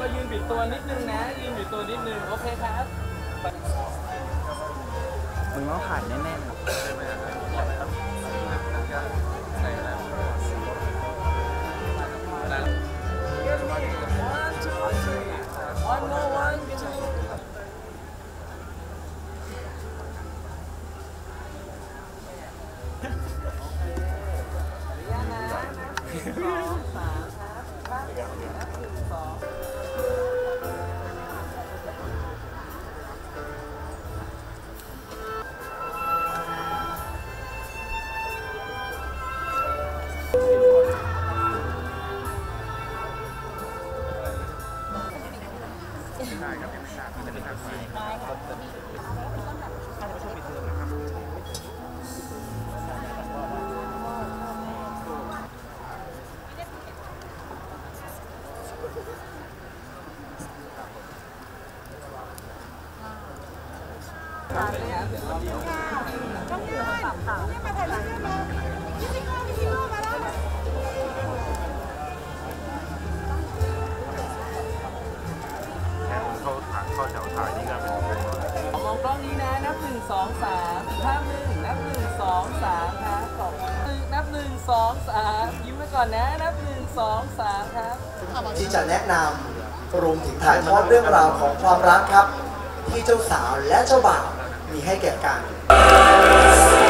เรายืนบิดตัวนิดนึงนะ ยืนบิดตัวนิดนึง โอเคครับมึงต้องผ่านแน่ๆ ที่จะแนะนำรวมถึงถ่ายทอดเรื่องราวของความรักครับ ที่เจ้าสาวและเจ้าบ่าว ให้แก่กัน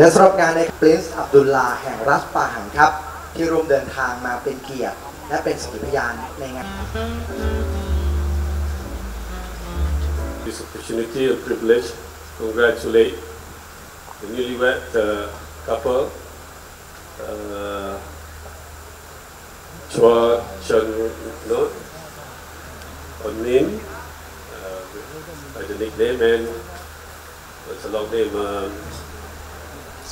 และสำหรับงานในปรินซ์อับดุลลาแห่งรัฐปาหังครับ ที่ร่วมเดินทางมาเป็นเกียรติ และเป็นสักขีพยานในงาน this opportunity and privilege congratulate the newlywed uh, couple, uh, Chua Chen No or Nin, uh, by the nickname, and what's a long name, um,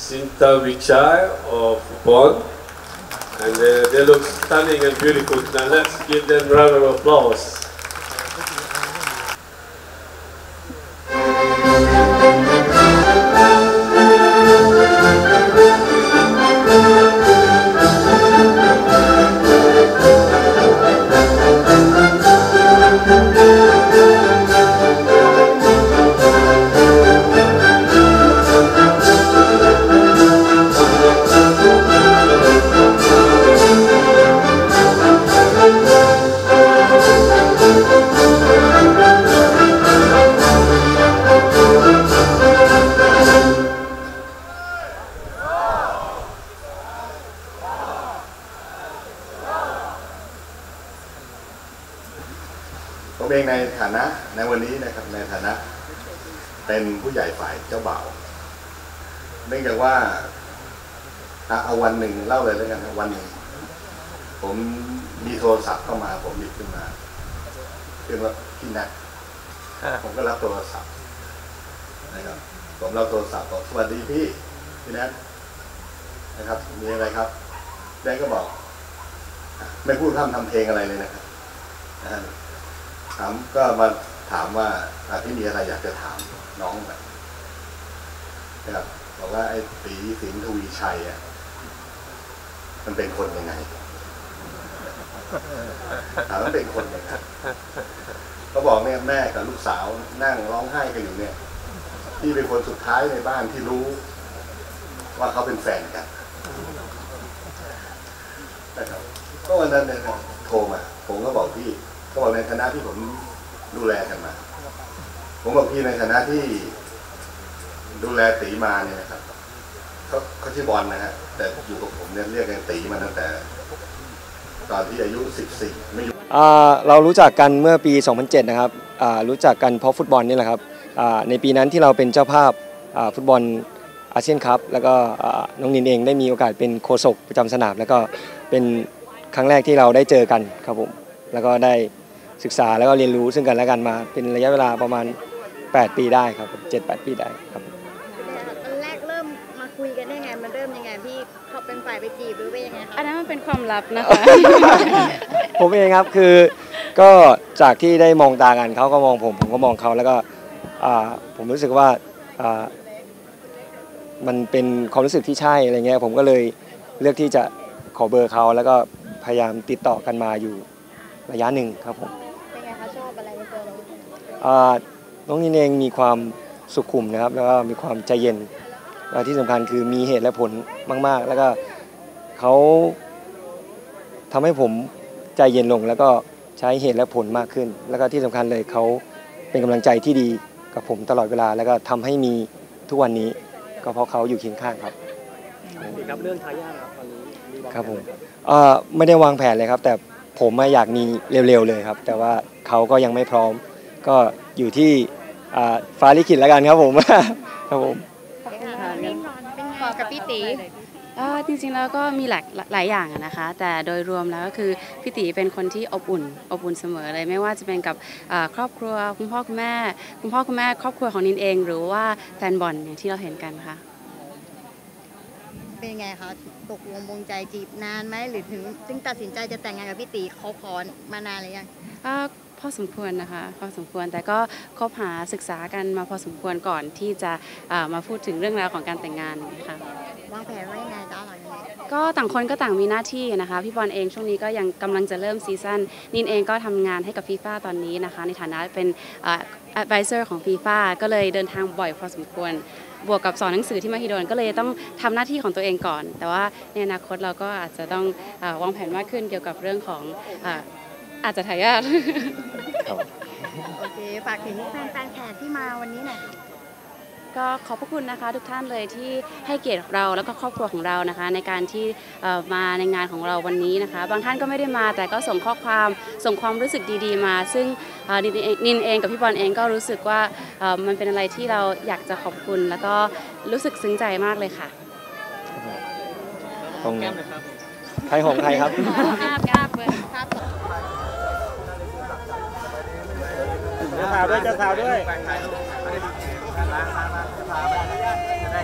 Sinta Vichai of Bonn. And uh, they look stunning and beautiful. Now let's give them a round of applause. ฐานะในวันนี้นะครับในฐานะเป็นผู้ใหญ่ฝ่ายเจ้าบ่าวเนื่องจากว่าอะเอาวันหนึ่งเล่าเลยแล้วกันนะวันหนึ่งผมมีโทรศัพท์เข้ามา ผมหยิบขึ้นมาเรียกว่าพี่นัทผมก็รับโทรศัพท์นะครับผมรับโทรศัพท์บอกสวัสดีพี่พี่นัทนะครับ มีอะไรครับแดนก็บอกอะไม่พูดทำทำเพลงอะไรเลยนะครับ ถามก็มาถามว่าอะพี่มีอะไรอยากจะถามน้องแบบนะครับบอกว่าไอ้ตีสินทวีชัยอะมันเป็นคนยังไงถามว่าเป็นคนยังไงเขาบอกเนี่ยแม่กับลูกสาวนั่งร้องไห้กันอยู่เนี่ยพี่เป็นคนสุดท้ายในบ้านที่รู้ ว่าเขาเป็นแฟนกันนะครับก็วันนั้นเนี่ยโทรมา ผมก็บอกพี่ ก็บอกในฐานะที่ผมดูแลกันมา ผมบอกพี่ในฐานะที่ดูแลตีมาเนี่ยนะครับเขาเขาชื่อบอลนะฮะแต่อยู่กับผมเนี่ยเรียกกันตีมาตั้งแต่ ตอนที่อายุ 14 ไม่อยู่อ่าเรารู้จักกันเมื่อปี 2007 นะครับอ่ารู้จักกันเพราะฟุตบอลนี่แหละครับอ่าในปีนั้นที่เราเป็นเจ้าภาพอ่าฟุตบอลอาเซียนคัพแล้วก็น้องนินเองได้มีโอกาสเป็นโฆษกประจำสนาม แล้วก็เป็นครั้งแรกที่เราได้เจอกันครับผมแล้วก็ได้ ศึกษาแล้วก็เรียนรู้ซึ่งกันและกันมา เป็นระยะเวลาประมาณ 8 ปีได้ครับผม7-8ปีได้ครับตอนแรกเริ่มมาคุยกันได้ไงมันเริ่มยังไงพี่เขาเป็นฝ่ายไปจีบหรือว่ายังไงคะอันนั้นมันเป็นความลับนะคะ ผมเองครับคือก็จากที่ได้มองตากันเขาก็มองผมผมก็มองเขาแล้วก็อ่าผมรู้สึกว่าอ่ามันเป็นความรู้สึกที่ใช่อะไรเงี้ยผมก็เลยเลือกที่จะขอเบอร์เขาแล้วก็พยายามติดต่อกันมาอยู่ระยะหนึ่งครับผม น้องนินเองมีความสุขุมนะครับ แล้วก็มีความใจเย็นและที่สำคัญคือมีเหตุและผลมาก ๆ แล้วก็เขาทำให้ผมใจเย็นลง แล้วก็ใช้เหตุและผลมากขึ้น แล้วก็ที่สำคัญเลยเขาเป็นกำลังใจที่ดีกับผมตลอดเวลา แล้วก็ทำให้มีทุกวันนี้ ก็เพราะเขาอยู่เคียงข้างครับครับเรื่องทายาทครับตอนนี้มีวางครับผมแผนไหเอ่อไม่ได้วางแผนเลยครับ แต่ผมอะอยากมีเร็วๆเลยครับ แต่ว่าเขาก็ยังไม่พร้อม ก็อยู่ที่อ่าฟ้าลิขิตแล้วกันครับผมครับผมเป็นไงกับพี่ตีก็จริงๆแล้วก็มีหลายหลายอย่างอะนะคะ แต่โดยรวมแล้วก็คือพี่ตีเป็นคนที่อบอุ่น อบอุ่นเสมอเลย ไม่ว่าจะเป็นกับอ่าครอบครัวคุณพ่อคุณแม่คุณพ่อคุณแม่ครอบครัวของนินเอง หรือว่าแฟนบอลอย่างที่เราเห็นกันค่ะเป็นไงคะตกลงมงใจจีบนานไหมหรือถึงจึงตัดสินใจจะแต่งงานกับพี่ตีเขาขอมานานหรือยังก็ พอสมควรนะคะพอสมควรแต่ก็คบหาศึกษากันมาพอสมควรก่อนที่จะอ่ามาพูดถึงเรื่องราวของการแต่งงานนะคะวางแผนไว้ยังไงจ้าหลังจากนี้ก็ต่างคนก็ต่างมีหน้าที่นะคะ พี่บอลเองช่วงนี้ก็ยังกำลังจะเริ่มซีซั่นนินเองก็ทำงานให้กับฟีฟ่าตอนนี้นะคะ ในฐานะเป็นอ่า advisor ของฟีฟ่าก็เลยเดินทางบ่อยพอสมควรบวกกับสอนหนังสือที่มหิดลก็เลยต้องทำหน้าที่ของตัวเองก่อน แต่ว่าในอนาคตเราก็อาจจะต้องอาวางแผนมากขึ้นเกี่ยวกับเรื่องของ อาอาจจะทายาทโอเคฝากถึงแฟนแฟนแขกที่มาวันนี้หน่อยค่ะก็ขอบพระคุณนะคะทุกท่านเลยที่ให้เกียรติเราแล้วก็ครอบครัวของเรานะคะ ในการที่เอ่อมาในงานของเราวันนี้นะคะ บางท่านก็ไม่ได้มาแต่ก็ส่งข้อความส่งความรู้สึกดีๆมา ซึ่งเอ่อนินเองนินเองกับพี่บอลเองก็รู้สึกว่าเอ่อมันเป็นอะไรที่เราอยากจะขอบคุณ แล้วก็รู้สึกซึ้งใจมากเลยค่ะตรงใครของใครครับ จะข่าวด้วยจะข่าวด้วย จะได้